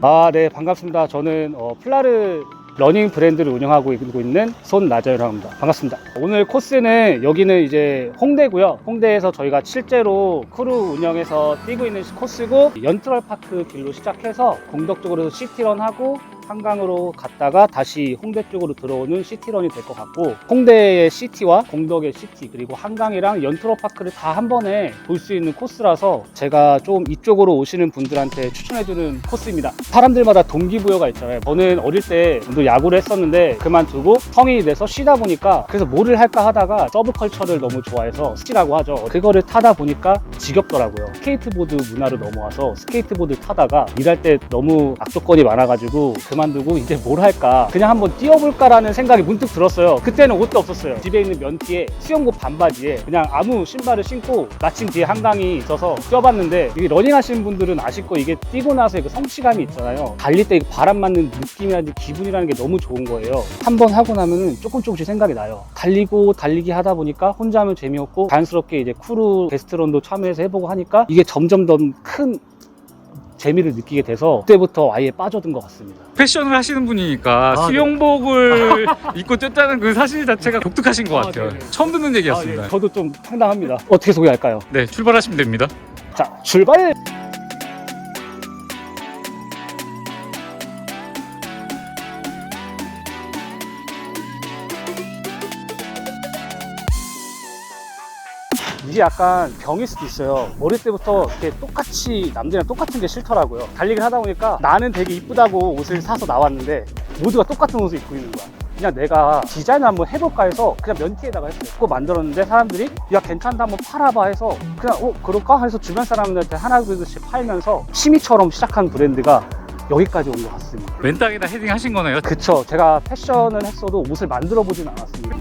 아, 네, 반갑습니다. 저는 어, 플라르 러닝 브랜드를 운영하고 있는 손나자유라고 합니다. 반갑습니다. 오늘 코스는 여기는 이제 홍대고요. 홍대에서 저희가 실제로 크루 운영해서 뛰고 있는 코스고 연트럴 파크 길로 시작해서 공덕 쪽으로 시티런하고 한강으로 갔다가 다시 홍대 쪽으로 들어오는 시티런이 될 것 같고 홍대의 시티와 공덕의 시티 그리고 한강이랑 연트럴 파크를 다 한 번에 볼 수 있는 코스라서 제가 좀 이쪽으로 오시는 분들한테 추천해주는 코스입니다. 사람들마다 동기부여가 있잖아요. 저는 어릴 때도 야구를 했었는데 그만두고 성인이 돼서 쉬다 보니까 그래서 뭐를 할까 하다가 서브컬처를 너무 좋아해서 스키라고 하죠. 그거를 타다 보니까 지겹더라고요. 스케이트보드 문화로 넘어와서 스케이트보드 타다가 일할 때 너무 악조건이 많아가지고 그만 두고 이제 뭘 할까 그냥 한번 뛰어볼까라는 생각이 문득 들었어요. 그때는 옷도 없었어요. 집에 있는 면티에 수영복 반바지에 그냥 아무 신발을 신고 마침 뒤에 한강이 있어서 뛰어봤는데 이게 러닝 하시는 분들은 아실 거 이게 뛰고 나서 그 성취감이 있잖아요. 달릴 때 바람 맞는 느낌이라든지 기분이라는 게 너무 좋은 거예요. 한 번 하고 나면은 조금 조금씩 생각이 나요. 달리고 달리기 하다 보니까 혼자 하면 재미없고 자연스럽게 이제 크루 게스트런도 참여해서 해보고 하니까 이게 점점 더 큰 재미를 느끼게 돼서 그때부터 아예 빠져든 것 같습니다. 패션을 하시는 분이니까 아, 네. 수영복을 입고 뛰었다는 그 사실 자체가 독특하신 것 아, 같아요. 네네. 처음 듣는 얘기였습니다. 아, 예. 저도 좀 황당합니다. 어떻게 소개할까요? 네, 출발하시면 됩니다. 자, 출발! 이게 약간 병일 수도 있어요. 어릴 때부터 이렇게 똑같이 남들이랑 똑같은 게 싫더라고요. 달리기를 하다 보니까 나는 되게 이쁘다고 옷을 사서 나왔는데 모두가 똑같은 옷을 입고 있는 거야. 그냥 내가 디자인 한번 해볼까 해서 그냥 면티에다가 했어요. 그거 만들었는데 사람들이 야 괜찮다 한번 팔아봐 해서 그냥 어 그럴까 해서 주변 사람들한테 하나 둘씩 팔면서 취미처럼 시작한 브랜드가 여기까지 온 것 같습니다. 맨땅에다 헤딩 하신 거네요. 그쵸. 제가 패션을 했어도 옷을 만들어 보진 않았습니다.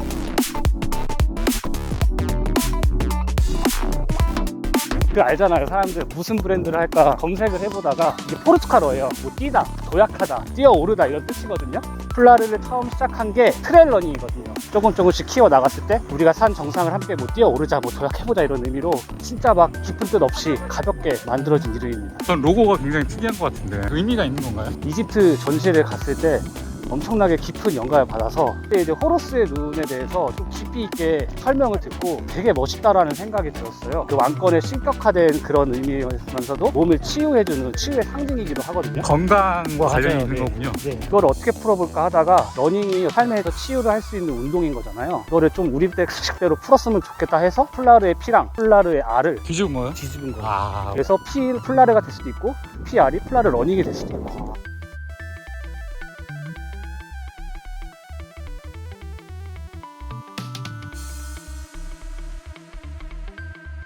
그 알잖아요. 사람들 무슨 브랜드를 할까 검색을 해보다가 이게 포르투갈어예요. 뭐 뛰다, 도약하다, 뛰어오르다 이런 뜻이거든요. 플라르를 처음 시작한 게 트레일러닝이거든요. 조금 조금씩 키워 나갔을 때 우리가 산 정상을 함께 뭐 뛰어오르자, 뭐 도약해보자 이런 의미로 진짜 막 깊은 뜻 없이 가볍게 만들어진 이름입니다. 전 로고가 굉장히 특이한 것 같은데 의미가 있는 건가요? 이집트 전시를 갔을 때 엄청나게 깊은 영감을 받아서 그때 이제 호로스의 눈에 대해서 좀 깊이 있게 설명을 듣고 되게 멋있다라는 생각이 들었어요. 그 왕권의 신격화된 그런 의미면서도 몸을 치유해주는 치유의 상징이기도 하거든요. 건강과 관련이. 있는 네. 거군요. 네, 이걸 어떻게 풀어볼까 하다가 러닝이 삶에서 치유를 할 수 있는 운동인 거잖아요. 이거를 좀 우리 때 식대로 풀었으면 좋겠다 해서 플라르의 P랑 플라르의 R을 뒤집은 거예요? 뒤집은 거예요. 아, 그래서 P 플라르가 될 수도 있고 PR이 플라르 러닝이 될 수도 있고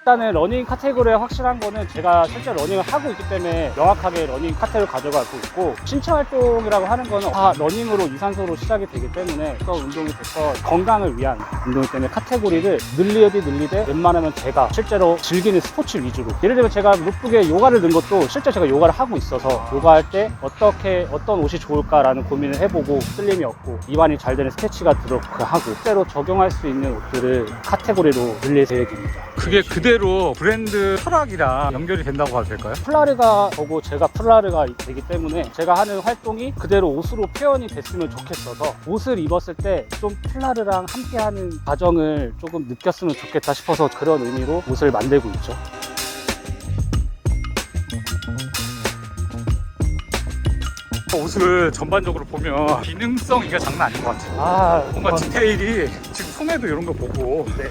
일단은 러닝 카테고리에 확실한 거는 제가 실제 러닝을 하고 있기 때문에 명확하게 러닝 카테고리를 가져가고 있고 신체 활동이라고 하는 거는 다 러닝으로 유산소로 시작이 되기 때문에 어떤 운동이 돼서 건강을 위한 운동이기 때문에 카테고리를 늘리어도 늘리되 웬만하면 제가 실제로 즐기는 스포츠 위주로 예를 들면 제가 룩북에 요가를 넣은 것도 실제 제가 요가를 하고 있어서 요가할 때 어떻게 어떤 옷이 좋을까라는 고민을 해보고 슬림이 없고 입안이 잘 되는 스트레치가 들어그 하고 실제로 적용할 수 있는 옷들을 카테고리로 늘릴 계획입니다. 그게 그대 로 브랜드 철학이랑 연결이 된다고 봐도 될까요? 플라르가 저고 제가 플라르가 되기 때문에 제가 하는 활동이 그대로 옷으로 표현이 됐으면 좋겠어서 옷을 입었을 때 좀 플라르랑 함께하는 과정을 조금 느꼈으면 좋겠다 싶어서 그런 의미로 옷을 만들고 있죠. 옷을 전반적으로 보면 기능성이가 장난 아닌 것 같아요. 아, 뭔가 디테일이 지금 소매도 이런 거 보고 네.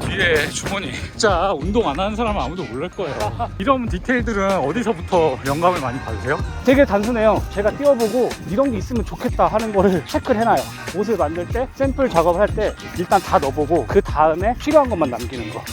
뒤에 주머니 진짜 운동 안 하는 사람은 아무도 모를 거예요 이런 디테일들은 어디서부터 영감을 많이 받으세요? 되게 단순해요. 제가 띄워보고 이런 게 있으면 좋겠다 하는 거를 체크를 해놔요. 옷을 만들 때 샘플 작업을 할 때 일단 다 넣어보고 그 다음에 필요한 것만 남기는 거.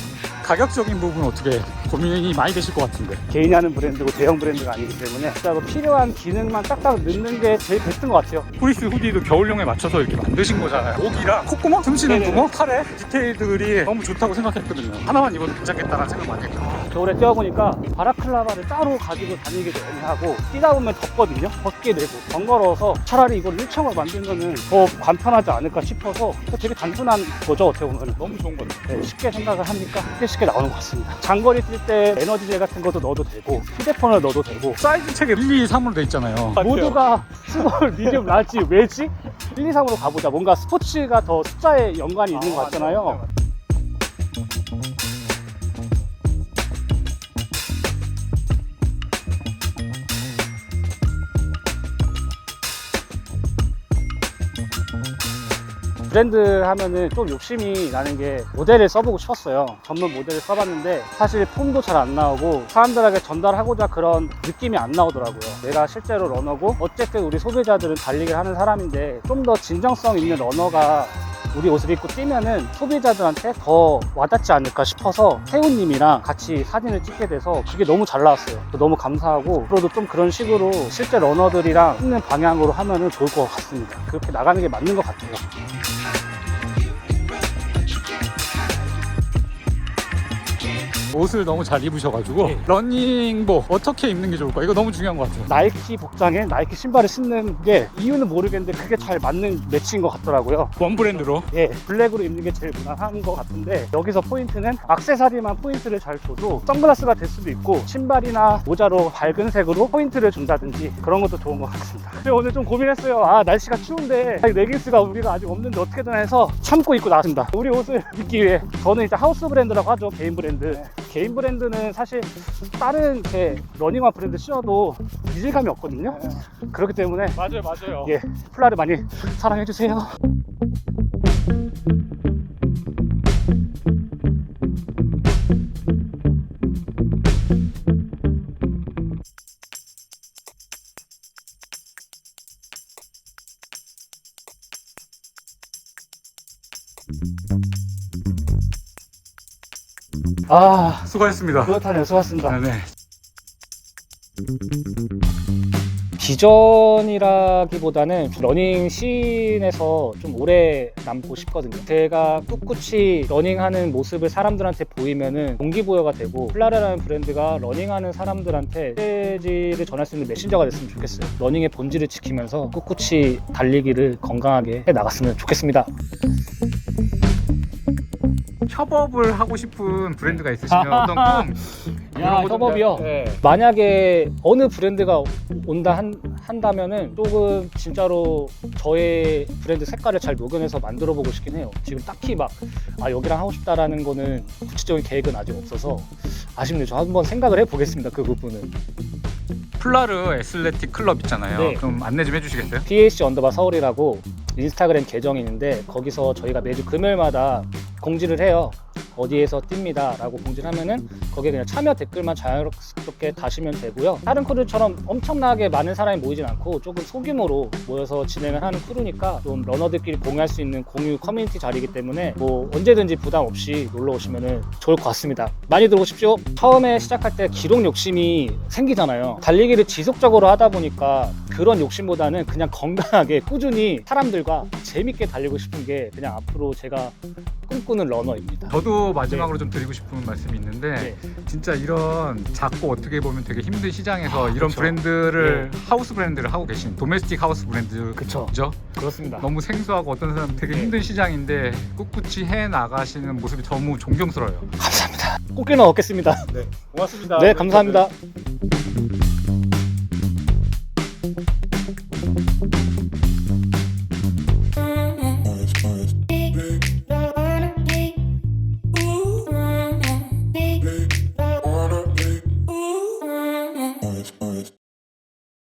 가격적인 부분 어떻게 고민이 많이 되실 것 같은데 개인이 하는 브랜드고 대형 브랜드가 아니기 때문에 진짜로 필요한 기능만 딱딱 넣는 게 제일 베스트인 것 같아요. 프리스 후디도 겨울용에 맞춰서 이렇게 만드신 거잖아요 목이랑 콧구멍, 틈치는 네네. 구멍, 팔에 디테일들이 너무 좋다고 생각했거든요 하나만 입어도 괜찮겠다는 생각 많이 했거든요 겨울에 뛰어보니까 바라클라바를 따로 가지고 다니기도 애매하고 뛰다 보면 덥거든요. 벗게 되고 번거로워서 차라리 이걸 일청으로 만들면은 더 간편하지 않을까 싶어서 되게 단순한 거죠 어떻게 보면 너무 좋은 것 같아요 네, 쉽게 생각을 하니까 쉽게 쉽게 나오는 것 같습니다. 장거리 뛸 때 에너지젤 같은 것도 넣어도 되고 휴대폰을 넣어도 되고 사이즈 책에 1, 2, 3으로 돼 있잖아요. 모두가 스몰, 미디움, 라지, 왜지? 1, 2, 3으로 가보자. 뭔가 스포츠가 더 숫자에 연관이 있는 것 같잖아요. 브랜드 하면은 좀 욕심이 나는 게 모델을 써보고 싶었어요. 전문 모델을 써봤는데 사실 폼도 잘 안 나오고 사람들에게 전달하고자 그런 느낌이 안 나오더라고요. 내가 실제로 러너고 어쨌든 우리 소비자들은 달리기를 하는 사람인데 좀 더 진정성 있는 러너가 우리 옷을 입고 뛰면은 소비자들한테 더 와닿지 않을까 싶어서 태우님이랑 같이 사진을 찍게 돼서 그게 너무 잘 나왔어요. 너무 감사하고 앞으로도 좀 그런 식으로 실제 러너들이랑 찍는 방향으로 하면은 좋을 것 같습니다. 그렇게 나가는 게 맞는 것 같아요. 옷을 너무 잘 입으셔가지고 네. 러닝복 어떻게 입는 게 좋을까? 이거 너무 중요한 것 같아요. 나이키 복장에 나이키 신발을 신는 게 이유는 모르겠는데 그게 잘 맞는 매치인 것 같더라고요. 원 브랜드로 예, 블랙으로 입는 게 제일 무난한 것 같은데 여기서 포인트는 악세사리만 포인트를 잘 줘도 선글라스가 될 수도 있고 신발이나 모자로 밝은 색으로 포인트를 준다든지 그런 것도 좋은 것 같습니다. 근데 오늘 좀 고민했어요. 아 날씨가 추운데 레깅스가 우리가 아직 없는데 어떻게든 해서 참고 입고 나왔습니다. 우리 옷을 입기 위해 저는 이제 하우스 브랜드라고 하죠. 개인 브랜드. 개인 브랜드는 사실 다른 이렇게 러닝화 브랜드 신어도 이질감이 없거든요. 그렇기 때문에 맞아요, 맞아요. 예, 플라를 많이 사랑해 주세요. 아, 수고하셨습니다. 그렇다네요. 수고하셨습니다. 네, 네. 비전이라기보다는 러닝 씬에서 좀 오래 남고 싶거든요. 제가 꿋꿋이 러닝하는 모습을 사람들한테 보이면은 동기부여가 되고 플라레라는 브랜드가 러닝하는 사람들한테 메시지를 전할 수 있는 메신저가 됐으면 좋겠어요. 러닝의 본질을 지키면서 꿋꿋이 달리기를 건강하게 해 나갔으면 좋겠습니다. 협업을 하고 싶은 브랜드가 있으시면. 어떤 꿈 야, 협업이요? 네. 만약에 어느 브랜드가 온다 한, 한다면은 조금 진짜로 저의 브랜드 색깔을 잘 녹여내서 만들어 보고 싶긴 해요. 지금 딱히 막, 아, 여기랑 하고 싶다라는 거는 구체적인 계획은 아직 없어서 아쉽네요. 저 한번 생각을 해 보겠습니다. 그 부분은. 플라르 애슬레틱 클럽 있잖아요. 네. 그럼 안내 좀 해주시겠어요? PAC 언더바 서울이라고 인스타그램 계정이 있는데 거기서 저희가 매주 금요일마다 공지를 해요. 어디에서 뜁니다 라고 공지를 하면은 거기에 그냥 참여 댓글만 자유롭게 다시면 되고요. 다른 크루처럼 엄청나게 많은 사람이 모이진 않고 조금 소규모로 모여서 진행을 하는 크루니까 좀 러너들끼리 공유할 수 있는 공유 커뮤니티 자리이기 때문에 뭐 언제든지 부담 없이 놀러 오시면 좋을 것 같습니다. 많이 들어오십시오. 처음에 시작할 때 기록 욕심이 생기잖아요. 달리기를 지속적으로 하다 보니까 그런 욕심보다는 그냥 건강하게 꾸준히 사람들과 재밌게 달리고 싶은 게 그냥 앞으로 제가 꿈꾸는 러너입니다. 저도 마지막으로 좀 드리고 싶은 말씀이 있는데 네. 진짜 이런 작고 어떻게 보면 되게 힘든 시장에서 아, 이런 그쵸. 브랜드를 하우스 브랜드를 하고 계신 도메스틱 하우스 브랜드죠. 그쵸. 그렇습니다. 너무 생소하고 어떤 사람 되게 네. 힘든 시장인데 꿋꿋이 해 나가시는 모습이 너무 존경스러워요. 감사합니다. 꽃길만 얻겠습니다. 고맙습니다. 네, 감사합니다.